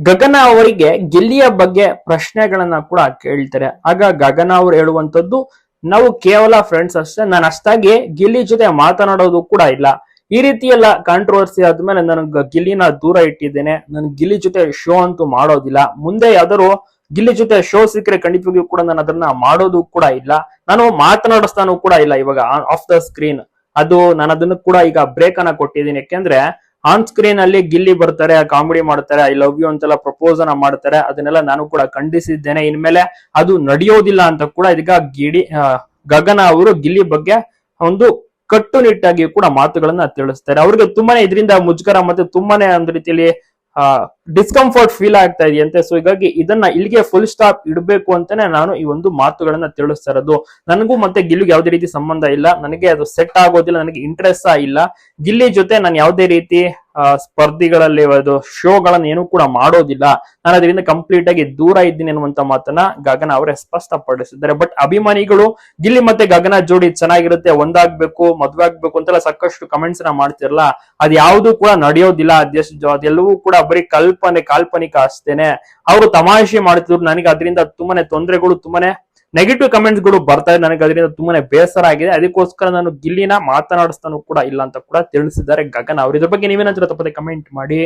ಗಗನ ಅವರಿಗೆ ಗೆಲ್ಲಿಯ ಬಗ್ಗೆ ಪ್ರಶ್ನೆಗಳನ್ನ ಕೂಡ ಕೇಳ್ತಾರೆ. ಆಗ ಗಗನ ಅವರು ಹೇಳುವಂತದ್ದು ನಾವು ಕೇವಲ ಫ್ರೆಂಡ್ಸ್ ಅಷ್ಟೇ, ನಾನು ಅಷ್ಟಾಗಿ ಗಿಲ್ಲಿ ಜೊತೆ ಮಾತನಾಡೋದು ಕೂಡ ಇಲ್ಲ. ಈ ರೀತಿ ಎಲ್ಲ ಕಾಂಟ್ರವರ್ಸಿ ಆದ್ಮೇಲೆ ನಾನು ಗಿಲ್ಲಿನ ದೂರ ಇಟ್ಟಿದ್ದೇನೆ. ನಾನು ಗಿಲ್ಲಿ ಜೊತೆ ಶೋ ಅಂತೂ ಮಾಡೋದಿಲ್ಲ. ಮುಂದೆ ಯಾವ್ದಾದ್ರು ಗಿಲ್ಲಿ ಜೊತೆ ಶೋ ಸಿಕ್ಕರೆ ಖಂಡಿತವಾಗಿಯೂ ಕೂಡ ನಾನು ಅದನ್ನ ಮಾಡೋದು ಕೂಡ ಇಲ್ಲ. ನಾನು ಮಾತನಾಡಿಸ್ತಾನು ಕೂಡ ಇಲ್ಲ ಇವಾಗ ಆಫ್ ದ ಸ್ಕ್ರೀನ್ ಅದು ನಾನು ಅದನ್ನು ಕೂಡ ಈಗ ಬ್ರೇಕ್ ಅನ್ನ ಕೊಟ್ಟಿದ್ದೀನಿ. ಯಾಕೆಂದ್ರೆ ಆನ್ ಸ್ಕ್ರೀನ್ ಅಲ್ಲಿ ಗಿಲ್ಲಿ ಬರ್ತಾರೆ ಕಾಮಿಡಿ ಮಾಡ್ತಾರೆ ಐ ಲವ್ ಯು ಅಂತೆಲ್ಲ ಪ್ರಪೋಸ್ ಅನ್ನ ಮಾಡ್ತಾರೆ. ಅದನ್ನೆಲ್ಲ ನಾನು ಕೂಡ ಖಂಡಿಸಿದ್ದೇನೆ. ಇನ್ಮೇಲೆ ಅದು ನಡೆಯೋದಿಲ್ಲ ಅಂತ ಕೂಡ ಇದೀಗ ಗಿಡಿ ಗಗನ ಅವರು ಗಿಲ್ಲಿ ಬಗ್ಗೆ ಒಂದು ಕಟ್ಟುನಿಟ್ಟಾಗಿ ಕೂಡ ಮಾತುಗಳನ್ನ ತಿಳಿಸ್ತಾರೆ. ಅವ್ರಿಗೆ ತುಂಬಾನೇ ಇದರಿಂದ ಮುಜುಗರ ಮತ್ತೆ ತುಂಬಾನೇ ಒಂದ್ ರೀತಿಯಲ್ಲಿ ಡಿಸ್ಕಂಫರ್ಟ್ ಫೀಲ್ ಆಗ್ತಾ ಇದೆಯಂತೆ ಸೊ ಹೀಗಾಗಿ ಇದನ್ನ ಇಲ್ಲಿಗೆ ಫುಲ್ ಸ್ಟಾಪ್ ಇಡಬೇಕು ಅಂತಾನೆ ನಾನು ಈ ಒಂದು ಮಾತುಗಳನ್ನ ತಿಳಿಸ್ತಾ ಇರೋದು. ನನಗೂ ಮತ್ತೆ ಗಿಲ್ಲಿಗೆ ಯಾವುದೇ ರೀತಿ ಸಂಬಂಧ ಇಲ್ಲ. ನನಗೆ ಅದು ಸೆಟ್ ಆಗೋದಿಲ್ಲ. ನನಗೆ ಇಂಟ್ರೆಸ್ಟ್ ಇಲ್ಲ. ಗಿಲ್ಲಿ ಜೊತೆ ನಾನು ಯಾವುದೇ ರೀತಿ ಸ್ಪರ್ಧಿಗಳಲ್ಲಿ ಅದು ಶೋಗಳನ್ನ ಏನು ಕೂಡ ಮಾಡೋದಿಲ್ಲ. ನಾನು ಅದರಿಂದ ಕಂಪ್ಲೀಟ್ ಆಗಿ ದೂರ ಇದ್ದೀನಿ ಅನ್ನುವಂತ ಮಾತನ್ನ ಗಗನ ಅವರೇ ಸ್ಪಷ್ಟಪಡಿಸಿದ್ದಾರೆ. ಬಟ್ ಅಭಿಮಾನಿಗಳು, ಗಿಲ್ಲಿ ಮತ್ತೆ ಗಗನ ಜೋಡಿ ಚೆನ್ನಾಗಿರುತ್ತೆ, ಒಂದಾಗ್ಬೇಕು ಮದ್ವೆ ಆಗ್ಬೇಕು ಅಂತೆಲ್ಲ ಸಾಕಷ್ಟು ಕಮೆಂಟ್ಸ್ನ ಮಾಡ್ತಿರಲ್ಲ. ಅದ್ ಯಾವ್ದು ಕೂಡ ನಡೆಯೋದಿಲ್ಲ. ಅದೆಲ್ಲವೂ ಕೂಡ ಬರೀ ಕಲ್ಪನೆ, ಕಾಲ್ಪನಿಕ ಅಷ್ಟೇನೆ. ಅವರು ತಮಾಷೆ ಮಾಡ್ತಿದ್ರು, ನನಗೆ ಅದರಿಂದ ತುಂಬಾನೇ ತೊಂದರೆಗಳು, ತುಂಬಾನೇ ನೆಗೆಟಿವ್ ಕಮೆಂಟ್ಸ್ಗಳು ಬರ್ತಾ ಇದೆ. ನನಗೆ ಅದರಿಂದ ತುಂಬಾನೇ ಬೇಸರ ಆಗಿದೆ. ಅದಕ್ಕೋಸ್ಕರ ನಾನು ಗಿಲ್ಲಿನ ಮಾತನಾಡಿಸ್ತಾನು ಕೂಡ ಇಲ್ಲ ಅಂತ ಕೂಡ ತಿಳಿಸಿದ್ದಾರೆ ಗಗನ್ ಅವ್ರ. ಇದ್ರ ಬಗ್ಗೆ ನೀವೇನಂತೀರ ತಪ್ಪದೆ ಕಮೆಂಟ್ ಮಾಡಿ.